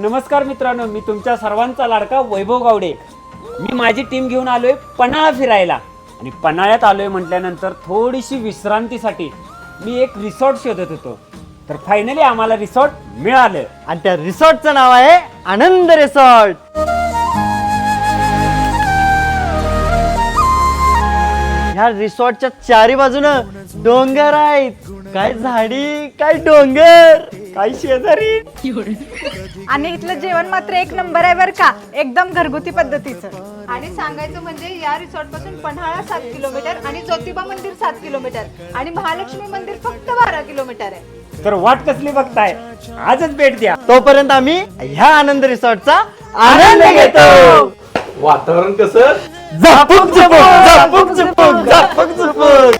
नमस्कार मित्रांनो मी तुमच्या सर्वांचा लाडका वैभव गावडे. मी माझी टीम घेऊन आलोय पन्हाळा फिरायला. आणि पन्हाळ्यात आलोय म्हटल्यानंतर थोडीशी विश्रांतीसाठी मी एक रिसॉर्ट शोधत होतो. तर फायनली आम्हाला रिसॉर्ट मिळालं. आणि त्या रिसॉर्टचं नाव आहे आनंद रिसॉर्ट ह्या रिसॉर्टच्या चारी बाजूनं डोंगर आहेत. काय झाडी काय डोंगर? काय शेजारी. आणि इथलं जेवण मात्र एक नंबर आहे बरं का. एकदम घरगुती पद्धतीचं. आणि सांगायचं म्हणजे या रिसॉर्टपासून पन्हाळा सात किलोमीटर आणि ज्योतिबा मंदिर सात किलोमीटर. आणि महालक्ष्मी मंदिर फक्त बारा किलोमीटर आहे. तर वाट कसली बघताय? आजच भेट द्या. तोपर्यंत आम्ही ह्या आनंद रिसॉर्टचा आनंद घेतो. वातावरण कसं? झपूक झपूक झपूक झपूक झपूक झपूक